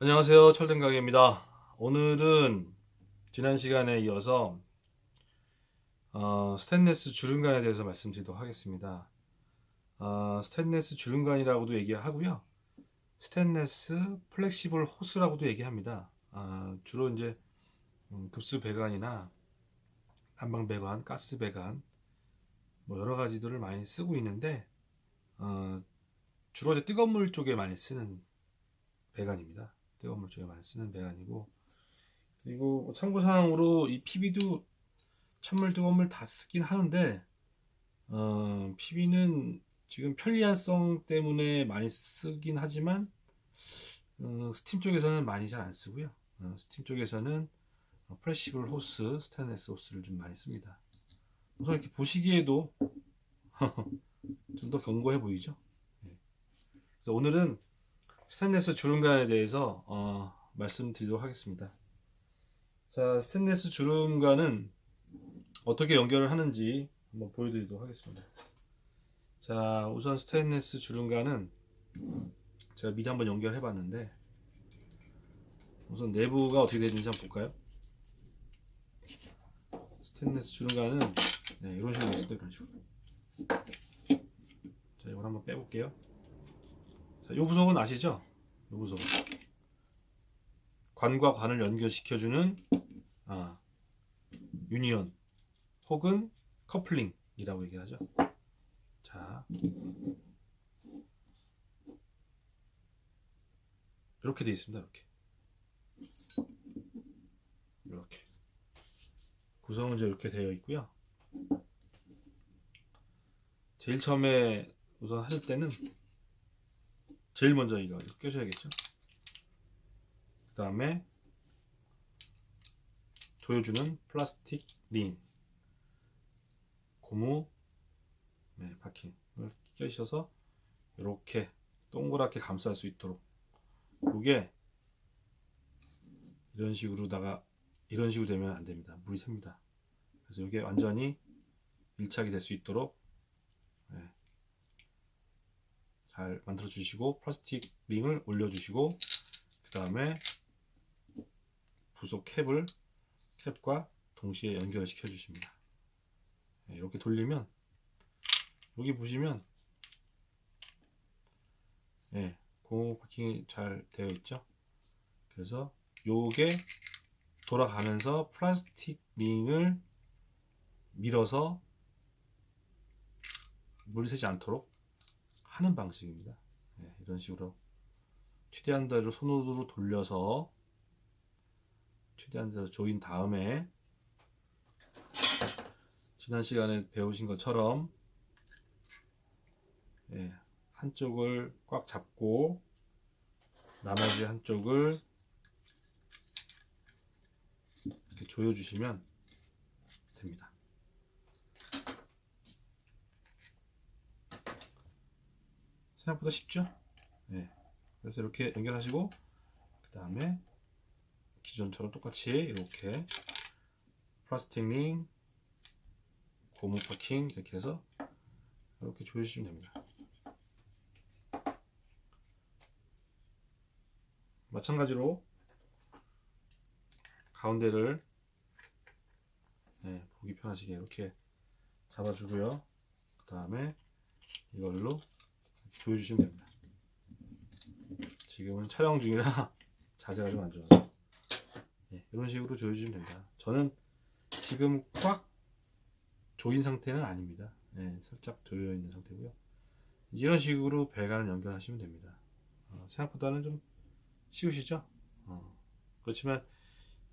안녕하세요. 철든가게입니다. 오늘은 지난 시간에 이어서 어, 스테인레스 주름간에 대해서 말씀드리도록 하겠습니다. 어, 스테인레스 주름간이라고도 얘기하고요. 스테인레스 플렉시블 호스라고도 얘기합니다. 아, 주로 이제 음, 급수 배관이나 난방 배관, 가스 배관 뭐 여러 가지들을 많이 쓰고 있는데 어, 주로 이제 뜨거운 물 쪽에 많이 쓰는 배관입니다. 뜨거운 물 쪽에 많이 쓰는 배관이고 그리고 뭐 참고사항으로 이 PB도 찬물 뜨거운 물 다 쓰긴 하는데 어, PB는 지금 편리한성 때문에 많이 쓰긴 하지만 어, 스팀 쪽에서는 많이 잘 안 쓰고요. 어, 스팀 쪽에서는 어, 프레시블 호스, 스테인레스 호스를 좀 많이 씁니다. 우선 이렇게 보시기에도 좀 더 견고해 보이죠? 예. 그래서 오늘은 스테인레스 주름간에 대해서 어, 말씀드리도록 하겠습니다. 자, 스테인레스 주름간은 어떻게 연결을 하는지 한번 보여드리도록 하겠습니다. 자, 우선 스테인레스 주름간은 제가 미리 한번 연결해 봤는데 우선 내부가 어떻게 되는지 한번 볼까요? 스테인레스 주름간은 네, 이런 식으로 있습니다. 이런 식으로. 자, 이걸 한번 빼볼게요. 자, 요 부속은 아시죠? 요 부속. 관과 관을 연결시켜주는 아, 유니온 혹은 커플링이라고 얘기하죠. 자, 이렇게 되어 있습니다. 이렇게. 이렇게. 구성은 이제 이렇게 되어 있고요. 제일 처음에 우선 하실 때는 제일 먼저 이거 껴줘야겠죠. 그 다음에 조여주는 플라스틱 링 고무 네, 바킹을 끼셔서 이렇게 동그랗게 감쌀 수 있도록 이게 이런 식으로다가 이런 식으로 되면 안 됩니다. 물이 샙니다. 그래서 이게 완전히 밀착이 될 수 있도록 네, 잘 만들어 주시고 플라스틱 링을 올려 주시고 그 다음에 부속 캡을 캡과 동시에 연결시켜 주십니다. 네, 이렇게 돌리면 여기 보시면 예, 고무 파킹이 잘 되어 있죠? 그래서 요게 돌아가면서 플라스틱 링을 밀어서 물이 새지 않도록 하는 방식입니다. 네, 이런 식으로 최대한 대로 손으로 돌려서 최대한 대로 조인 다음에 지난 시간에 배우신 것처럼 예, 한쪽을 꽉 잡고 나머지 한쪽을 이렇게 조여주시면 됩니다. 생각보다 쉽죠? 네. 그래서 이렇게 연결하시고 그 다음에 기존처럼 똑같이 이렇게 플라스틱 링 고무 파킹 이렇게 해서 이렇게 조여주시면 됩니다. 마찬가지로 가운데를 네, 보기 편하시게 이렇게 잡아주고요. 그 다음에 이걸로 조여주시면 됩니다. 지금은 촬영 중이라 자세가 좀 안 좋아서 네, 이런 식으로 조여주시면 됩니다. 저는 지금 꽉 조인 상태는 아닙니다. 네, 살짝 조여 있는 상태고요. 이런 식으로 배관을 연결하시면 됩니다. 어, 생각보다는 좀 쉬우시죠? 어, 그렇지만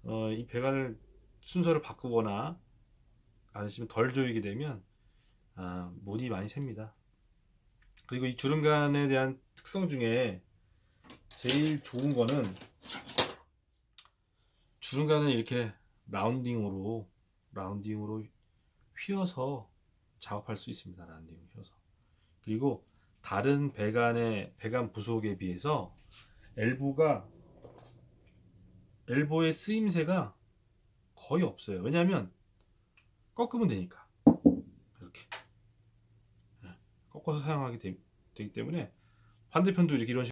어, 이 배관을 순서를 바꾸거나 아니시면 덜 조이게 되면 아, 물이 많이 샙니다. 그리고 이 주름간에 대한 특성 중에 제일 좋은 거는 주름간은 이렇게 라운딩으로 라운딩으로 휘어서 작업할 수 있습니다. 라운딩으로 휘어서 그리고 다른 배관의 배관 부속에 비해서 엘보가 엘보의 쓰임새가 거의 없어요. 왜냐하면 꺾으면 되니까 이렇게 네, 꺾어서 사용하게 되, 기 때문에 반대편도 이렇게 이런 식으로